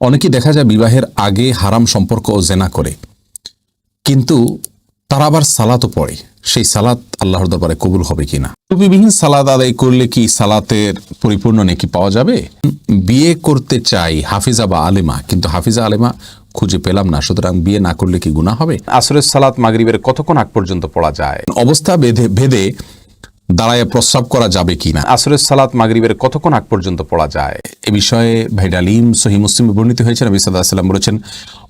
অনেকেই দেখা যায় বিবাহের আগে হারাম সম্পর্ক ও জেনা করে। কিন্তু তারা আবার সালাতও পড়ে। সেই সালাত আল্লাহর দরবারে কবুল হবে কিনা? টুপিবিহীন সালাদ আদায় করলে কি সালাতের পরিপূর্ণ নেকি পাওয়া যাবে? বিয়ে করতে চাই হাফিজা বা আলেমা, কিন্তু হাফিজা আলেমা খুঁজে পেলাম না, সুতরাং বিয়ে না করলে কি গুনাহ হবে? আসরের সালাত মাগরিবের কতক্ষণ আগ পর্যন্ত পড়া যায়? অবস্থা বেঁধে ভেদে দাঁড়ায় প্রস্রাব করা যাবে কি না আসরের সালাত মাগরিবের কতক্ষণ আগ পর্যন্ত পড়া যায়? এ বিষয়ে ভাই ডালিম সহি মুসলিমে বর্ণিত হয়েছে। নবী সাল্লাহ সাল্লাম বলেছেন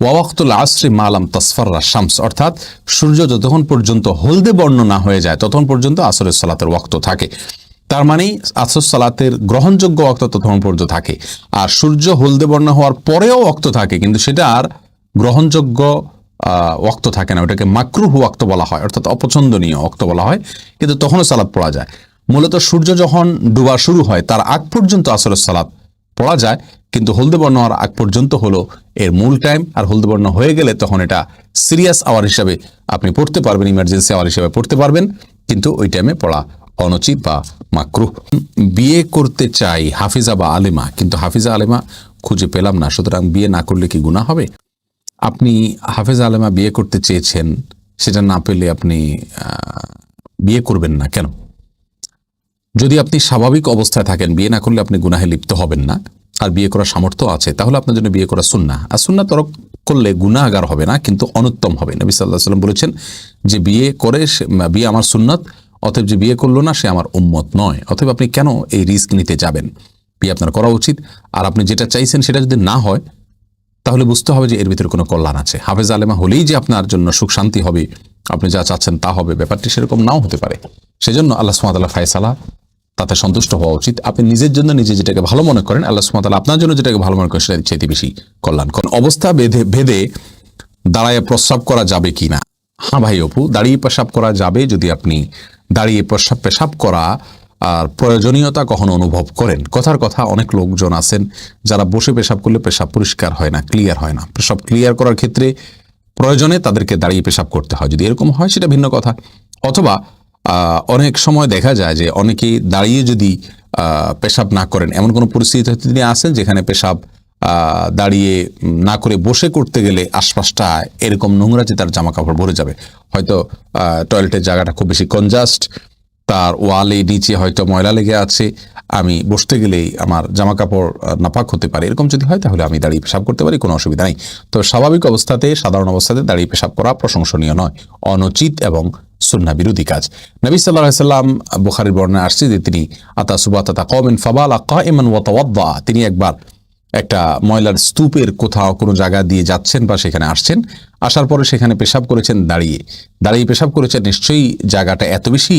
ওয়াক্তুল আসরে মালাম তসফার শামস অর্থাৎ সূর্য যতক্ষণ পর্যন্ত হলদে বর্ণ না হয়ে যায় ততক্ষণ পর্যন্ত আসরের সালাতের ওয়াক্ত থাকে। তার মানে আসর সালাতের গ্রহণযোগ্য ওয়াক্ত ততক্ষণ পর্যন্ত থাকে। আর সূর্য হলদে বর্ণ হওয়ার পরেও ওয়াক্ত থাকে কিন্তু সেটা আর গ্রহণযোগ্য ওয়াক্ত থাকে না, ওটাকে মাকরুহ ওয়াক্ত বলা হয়, অর্থাৎ অপছন্দনীয় ওয়াক্ত বলা হয়, কিন্তু তখনও সালাদ পড়া যায়। মূলত সূর্য যখন ডুবা শুরু হয়, তার আগ পর্যন্ত আসরের সালাদ পড়া যায়, কিন্তু হলদে বর্ণ হওয়ার আগ পর্যন্ত হলো এর মূল টাইম আর হলদে বর্ণ হয়ে গেলে তখন এটা সিরিয়াস আওয়ার হিসাবে আপনি পড়তে পারবেন ইমার্জেন্সি আওয়ার হিসাবে পড়তে পারবেন, কিন্তু ওই টাইমে পড়া অনুচিত বা মাকরুহ। বিয়ে করতে চাই হাফিজা বা আলেমা, কিন্তু হাফিজা আলেমা খুঁজে পেলাম না, সুতরাং বিয়ে না করলে কি গুনাহ হবে? আপনি হাফেজ আলেমা বিয়ে করতে চেয়েছেন, সেটা না পেলে আপনি বিয়ে করবেন না কেন? যদি আপনি স্বাভাবিক অবস্থায় থাকেন, বিয়ে না করলে আপনি গুনাহে লিপ্ত হবেন না, আর বিয়ে করার সামর্থ্য আছে, তাহলে আপনার জন্য বিয়ে করা সুন্না আর সুন্না তরক করলে গুনাহগার হবে না, কিন্তু অনুত্তম হবে। নবী সাল্লাহ সাল্লাম বলেছেন, যে বিয়ে করে বিয়ে আমার সুন্নত, অতএব যে বিয়ে করল না, সে আমার উম্মত নয়। অতএব আপনি কেন এই রিস্ক নিতে যাবেন? বিয়ে আপনার করা উচিত। আর আপনি যেটা চাইছেন সেটা যদি না হয় তাহলে বুঝতে হবে যে এর ভিতরে কোনো কল্যাণ আছে। হাফেজ আলেমা হলেই যে আপনার জন্য সুখ শান্তি হবে, আপনি যা চাচ্ছেন তা হবে, ব্যাপারটি সেরকম নাও হতে পারে। সেজন্য আল্লাহ সুমাতাল্লাহ ফায়সালা তাতে সন্তুষ্ট হওয়া উচিত। আপনি নিজের জন্য নিজে যেটাকে ভালো মনে করেন, আল্লাহ সুমাতাল্লাহ আপনার জন্য যেটাকে ভালো মনে করেন সেটা চাইতে বেশি কল্যাণ করেন। অবস্থা বেঁধে ভেদে দাঁড়ায় প্রস্রাব করা যাবে কি না? হ্যাঁ ভাই অপু, দাঁড়িয়ে পেশাব করা যাবে যদি আপনি দাঁড়িয়ে প্রস্রাব পেশাব করা আর প্রয়োজনীয়তা কখনো অনুভব করেন। কথার কথা অনেক লোকজন আছেন যারা বসে পেশাব করলে পেশাব পরিষ্কার হয় না ক্লিয়ার হয় না। পেশাব ক্লিয়ার করার ক্ষেত্রে প্রয়োজনে তাদেরকে দাঁড়িয়ে পেশাব করতে হয়। যদি এরকম হয়, সেটা ভিন্ন কথা। অথবা অনেক সময় দেখা যায় যে অনেকেই দাঁড়িয়ে যদি পেশাব না করেন, এমন কোনো পরিস্থিতি তিনি আসেন যেখানে পেশাব দাঁড়িয়ে না করে বসে করতে গেলে আশপাশটা এরকম নোংরাতে তার জামা কাপড় ভরে যাবে। হয়তো টয়লেটের জায়গাটা খুব বেশি কনজাস্ট তার ওয়ালে নিচে হয়তো ময়লা লেগে আছে, আমি বসতে গেলেই আমার জামা কাপড় নাপাক হতে পারে। এরকম যদি হয়, তাহলে আমি দাঁড়িয়ে পেশাব করতে পারি, কোনো অসুবিধা নেই। তো স্বাভাবিক অবস্থাতে, সাধারণ অবস্থাতে দাঁড়িয়ে পেশাব করা প্রশংসনীয় নয়, অনুচিত এবং সুন্না বিরোধী কাজ। নবী সাল্লাহ সাল্লাম বুখারির বর্ণনা আসছে যে তিনি, আতা সুবাত আতা কমেন ফাবাল আকা ইমান ওয়াতাওয়াদ্দা তিনি একবার একটা ময়লার স্তূপের কোথাও কোনো জায়গা দিয়ে যাচ্ছেন বা সেখানে আসছেন, আসার পরে সেখানে পেশাব করেছেন, দাঁড়িয়ে। দাঁড়িয়ে পেশাব করেছেন, নিশ্চয়ই জায়গাটা এত বেশি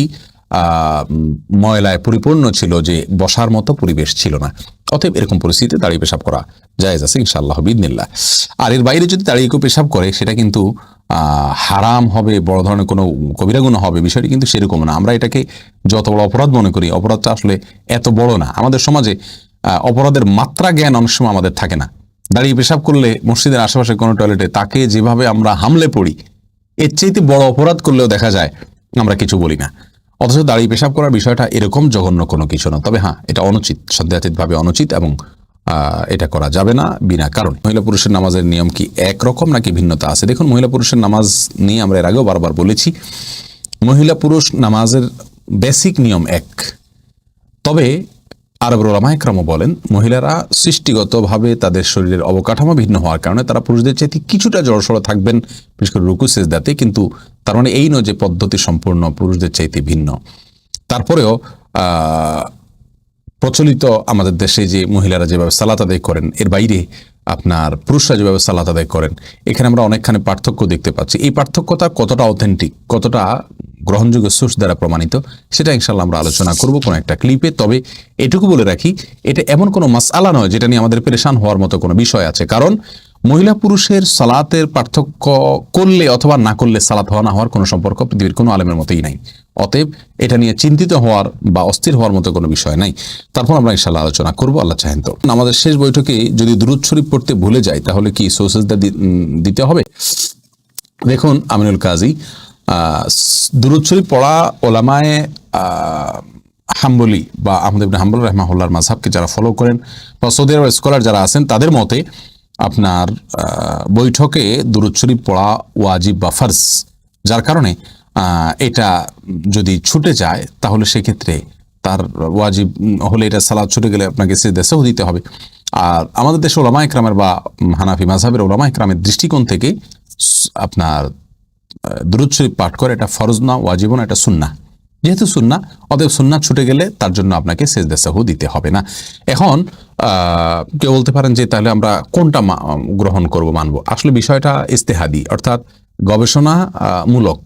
ময়লায় পরিপূর্ণ ছিল যে বসার মতো পরিবেশ ছিল না। অতএব এরকম পরিস্থিতিতে দাঁড়িয়ে পেশাব করা জায়েজ আছে ইনশাআল্লাহ বিদিনিল্লাহ আর এর বাইরে যদি দাঁড়িয়ে কেউ পেশাব করে, সেটা কিন্তু হারাম হবে, বড় ধরনের কোনো কবিরা গুণ হবে, বিষয়টি কিন্তু সেরকম না। আমরা এটাকে যত বড় অপরাধ মনে করি, অপরাধটা আসলে এত বড় না। আমাদের সমাজে অপরাধের মাত্রা জ্ঞান অনেক সময় আমাদের থাকে না। দাঁড়িয়ে পেশাব করলে মসজিদের আশেপাশে কোনো টয়লেটে তাকে যেভাবে আমরা হামলে পড়ি, এর চাইতে বড় অপরাধ করলেও দেখা যায়, আমরা কিছু বলি না। অথচ দাঁড়িয়ে পেশাব করার বিষয়টা এরকম জঘন্য কোনো কিছু না। তবে হ্যাঁ এটা অনুচিত সন্দেহাতীতভাবে অনুচিত এবং এটা করা যাবে না বিনা কারণ। মহিলা পুরুষের নামাজের নিয়ম কি একরকম নাকি ভিন্নতা আছে? দেখুন, মহিলা পুরুষের নামাজ নিয়ে আমরা এর আগেও বারবার বলেছি, মহিলা পুরুষ নামাজের বেসিক নিয়ম এক। তবে আরব রোলামায়ক্রম বলেন, মহিলারা সৃষ্টিগতভাবে তাদের শরীরের অবকাঠামো ভিন্ন হওয়ার কারণে তারা পুরুষদের চাইতে কিছুটা জড়সড় থাকবেন, বিশেষ করে রুকু, সেজদাতে, কিন্তু তার মানে এই নয় যে পদ্ধতি সম্পূর্ণ পুরুষদের চাইতে ভিন্ন। তারপরেও প্রচলিত আমাদের দেশে যে মহিলারা যেভাবে সালাত আদায় করেন, এর বাইরে আপনার পুরুষরা যেভাবে সালাত আদায় করেন, এখানে আমরা অনেকখানি পার্থক্য দেখতে পাচ্ছি। এই পার্থক্যটা কতটা অথেন্টিক কতটা গ্রহণযোগ্য সোর্স দ্বারা প্রমাণিত, সেটা ইনশাল্লাহ আমরা আলোচনা করব কোনো একটা ক্লিপে তবে এটুকু বলে রাখি, এটা এমন কোনো মাসআলা নয় যেটা নিয়ে আমাদের পেরেশান হওয়ার মতো কোনো বিষয় আছে। কারণ মহিলা পুরুষের সালাতের পার্থক্য করলে অথবা না করলে সালাত হওয়া না হওয়ার কোনো সম্পর্ক পৃথিবীর কোনো আলেমের মতোই নাই। অতএব এটা নিয়ে চিন্তিত হওয়ার বা অস্থির হওয়ার মতো কোনো বিষয় নাই। তারপর আমরা ইনশাল্লাহ আলোচনা করব, আল্লাহ চাহেন তো। আমাদের শেষ বৈঠকে যদি দুরুদ শরীফ পড়তে ভুলে যাই, তাহলে কি সোসেসদা দিতে হবে? দেখুন, আমিনুল কাজী দুরুদ শরীফ পড়া ওলামায় হাম্বলি বা আহমদ ইবনে হাম্বল রহমাহুল্লার মাঝহাবকে যারা ফলো করেন বা সৌদি আরব স্কলার যারা আছেন, তাদের মতে আপনার বৈঠকে দুরুদ শরীফ পড়া ওয়াজিব বা ফার্জ যার কারণে এটা যদি ছুটে যায় তাহলে সেক্ষেত্রে তার ওয়াজিব হলে এটা সালাদ ছুটে গেলে আপনাকে সে দেশেও দিতে হবে। আর আমাদের দেশে ওলামা একরামের বা হানাফি মাঝহাবের ওলামা ইকরামের দৃষ্টিকোণ থেকে আপনার দুরুদ শরীফ পাঠ করে এটা ফরজ না ওয়াজিব না এটা সুন্না যেহেতু সুন্না অতএব সুন্না ছুটে গেলে তার জন্য আপনাকে সেজদা সাহু দিতে হবে না। এখন কেউ বলতে পারেন যে তাহলে আমরা কোনটা গ্রহণ করব মানব? আসলে বিষয়টা ইস্তেহাদি অর্থাৎ গবেষণা আহ, মূলক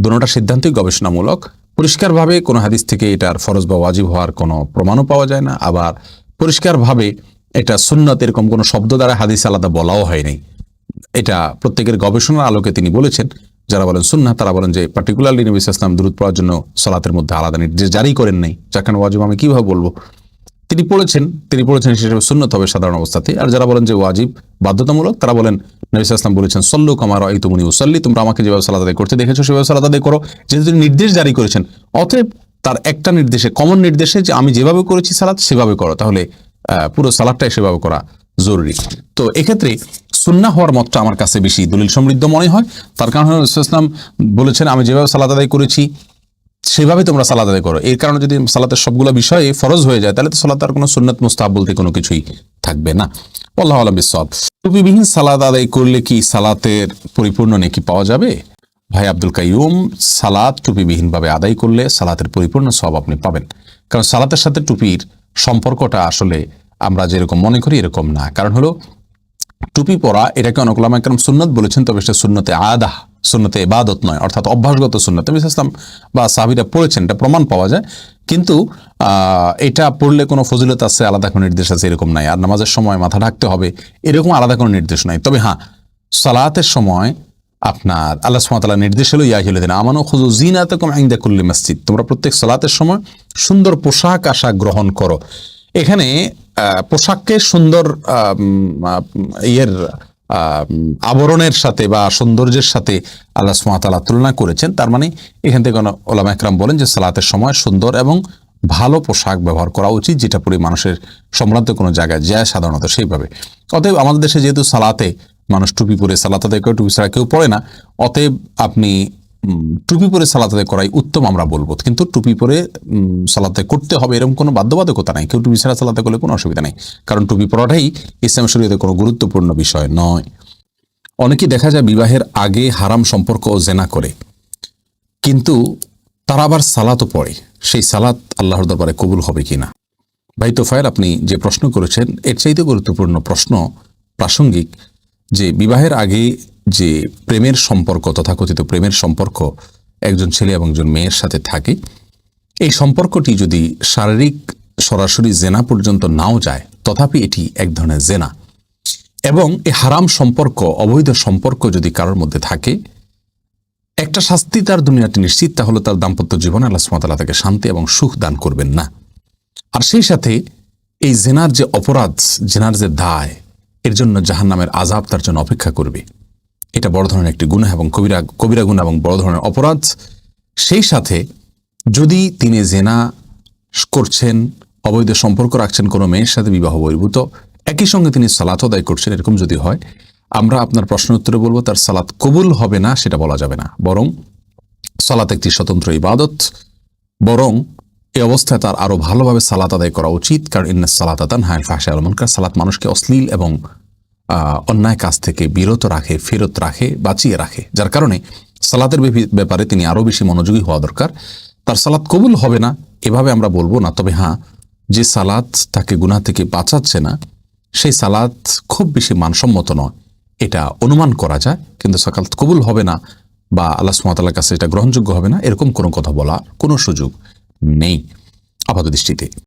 দুটোটা সিদ্ধান্তই গবেষণামূলক। পরিষ্কারভাবে কোনো হাদিস থেকে এটার ফরজ বা ওয়াজিব হওয়ার কোনো প্রমাণও পাওয়া যায় না। আবার পরিষ্কারভাবে এটা সুন্নত এরকম কোনো শব্দ দ্বারা হাদিস আলাদা বলাও হয়নি। এটা প্রত্যেকের গবেষণার আলোকে তিনি বলেছেন। যারা বলেন সুন্না তারা বলেন যে পার্টিকুলারলি নবী ইসলাম দূরত পড়ার জন্য সলাতের মধ্যে আলাদা নির্দেশ জারি করেন নাই। যাখানে ওয়াজিব আমি কীভাবে বলব? তিনি পড়েছেন তিনি পড়েছেন সেসব সুন্নত হবে সাধারণ অবস্থাতে। আর যারা বলেন যে ওয়াজিব, বাধ্যতামূলক, তারা বলেন, নবী ইসলাম বলেছেন, সল্লু কামার এই তুমি উসল্লি তোমরা আমাকে যেভাবে সালাদ আদায় করতে দেখেছ, সেভাবে সালাদ আদায় করো। যেহেতু তিনি নির্দেশ জারি করেছেন, অতএব তার একটা নির্দেশে, কমন নির্দেশে যে আমি যেভাবে করেছি সালাদ সেভাবে করো। তাহলে পুরো সালাদটাই সেভাবে করা জরুরি। তো এক্ষেত্রে সুন্না হওয়ার মতটা আমার কাছে বেশি দলিল সমৃদ্ধ মনে হয়। তার কারণ হলো ইসলাম বলেছেন, আমি যেভাবে সালাদ আদায় করেছি সেভাবে তোমরা সালাদ আদায় করো। এর কারণে যদি সালাতের সবগুলো বিষয়ে ফরজ হয়ে যায়, তাহলে তো সালাত আর কোনো সুন্নত মুস্তাহাব বলতে কোনো কিছুই থাকবে না। আল্লাহ আলম বিসব টুপিবিহীন সালাদ আদায় করলে কি সালাতের পরিপূর্ণ নেকি পাওয়া যাবে? ভাই আব্দুল কাইয়ুম সালাদ টুপিবিহীনভাবে আদায় করলে সালাতের পরিপূর্ণ সব আপনি পাবেন। কারণ সালাতের সাথে টুপির সম্পর্কটা আসলে আমরা যেরকম মনে করি, এরকম না। কারণ হলো, টুপি পরা, এটাকে অনেক ওলামা একরম সুন্নত বলেছেন, তবে সেটা সুন্নতে আদা সুন্নতে এবাদত নয়, অর্থাৎ অভ্যাসগত সুন্নত। আমি ইসলাম বা সাহাবিরা পড়েছেন, এটা প্রমাণ পাওয়া যায়। কিন্তু এটা পড়লে কোনো ফজিলত আছে, আলাদা কোনো নির্দেশ আছে, এরকম নাই। আর নামাজের সময় মাথা ঢাকতে হবে, এরকম আলাদা কোনো নির্দেশ নাই। তবে হ্যাঁ সালাতের সময় আপনার আল্লাহ সুমাতালা নির্দেশ হলো, ইয়া হিলেদিন আমানো খুজু জিনাতকুম ইনদা কুল্লি মসজিদ। তোমরা প্রত্যেক সালাতের সময় সুন্দর পোশাক আশাক গ্রহণ করো। এখানে পোশাককে সুন্দর ইয়ের আবরণের সাথে বা সৌন্দর্যের সাথে আল্লাহ সুমাতালা তুলনা করেছেন। তার মানে এখান থেকে ওলামা একরাম বলেন যে সালাতের সময় সুন্দর এবং ভালো পোশাক ব্যবহার করা উচিত, যেটা পরে মানুষের সম্ভ্রান্ত কোনো জায়গায় যায় সাধারণত সেইভাবে। অতএব আমাদের দেশে যেহেতু সালাতে মানুষ টুপি পরে সালাত কেউ টুপি ছাড়া কেউ পড়ে না, অতএব আপনি টুপি পরে সালাতে করাই উত্তম আমরা বলব। কিন্তু টুপি পরে সালাতে করতে হবে এরকম কোনো বাধ্যবাধকতা নাই। কেউ টুপি ছাড়া সালাতে করলে কোনো অসুবিধা নেই। কারণ টুপি পরাটাই ইসলাম শরীয়তে কোনো গুরুত্বপূর্ণ বিষয় নয়। অনেকেই দেখা যায় বিবাহের আগে হারাম সম্পর্ক ও জেনা করে। কিন্তু তারা আবার সালাতও পড়ে। সেই সালাত আল্লাহর দরবারে কবুল হবে কিনা? ভাই তোফায়ের আপনি যে প্রশ্ন করেছেন, এর চাইতে গুরুত্বপূর্ণ প্রশ্ন প্রাসঙ্গিক যে বিবাহের আগে যে প্রেমের সম্পর্ক, তথাকথিত প্রেমের সম্পর্ক একজন ছেলে এবং একজন মেয়ের সাথে থাকে, এই সম্পর্কটি যদি শারীরিক সরাসরি জেনা পর্যন্ত নাও যায়, তথাপি এটি এক ধরনের জেনা। এবং এই হারাম সম্পর্ক, অবৈধ সম্পর্ক যদি কারোর মধ্যে থাকে, একটা শাস্তি তার দুনিয়াটি নিশ্চিত তা হলো তার দাম্পত্য জীবনে আল্লাহ সুমাতাল্লাহ তাকে শান্তি এবং সুখ দান করবেন না। আর সেই সাথে এই জেনার যে অপরাধ, জেনার যে দায়, এর জন্য জাহান নামের আজাব তার জন্য অপেক্ষা করবে। এটা বড় ধরনের একটি গুণা এবং কবিরা কবিরা গুণা এবং বড় ধরনের অপরাধ। সেই সাথে যদি তিনি জেনা করছেন, অবৈধ সম্পর্ক রাখছেন, কোনো মেয়ের সাথে বিবাহ বহির্ভূত, একই সঙ্গে তিনি সালাত আদায় করছেন, এরকম যদি হয়, আমরা আপনার প্রশ্ন উত্তরে বলব, তার সালাত কবুল হবে না, সেটা বলা যাবে না। বরং সালাত একটি স্বতন্ত্র ইবাদত। বরং এ অবস্থায় তার আরও ভালোভাবে সালাত আদায় করা উচিত, কারণ ইন্না সালাত আদান হায় ফাঁসে আলমনকার সালাত মানুষকে অশ্লীল এবং অন্যায় কাজ থেকে বিরত রাখে, ফেরত রাখে, বাঁচিয়ে রাখে। যার কারণে সালাতের ব্যাপারে তিনি আরও বেশি মনোযোগী হওয়া দরকার। তার সালাত কবুল হবে না, এভাবে আমরা বলব না। তবে হ্যাঁ যে সালাত তাকে গুনাহ থেকে বাঁচাচ্ছে না, সেই সালাত খুব বেশি মানসম্মত নয়। এটা অনুমান করা যায়, কিন্তু সকাল কবুল হবে না বা আল্লাহ সুমাতালার কাছে এটা গ্রহণযোগ্য হবে না, এরকম কোনো কথা বলার কোনো সুযোগ নেই। আপাত দৃষ্টিতে।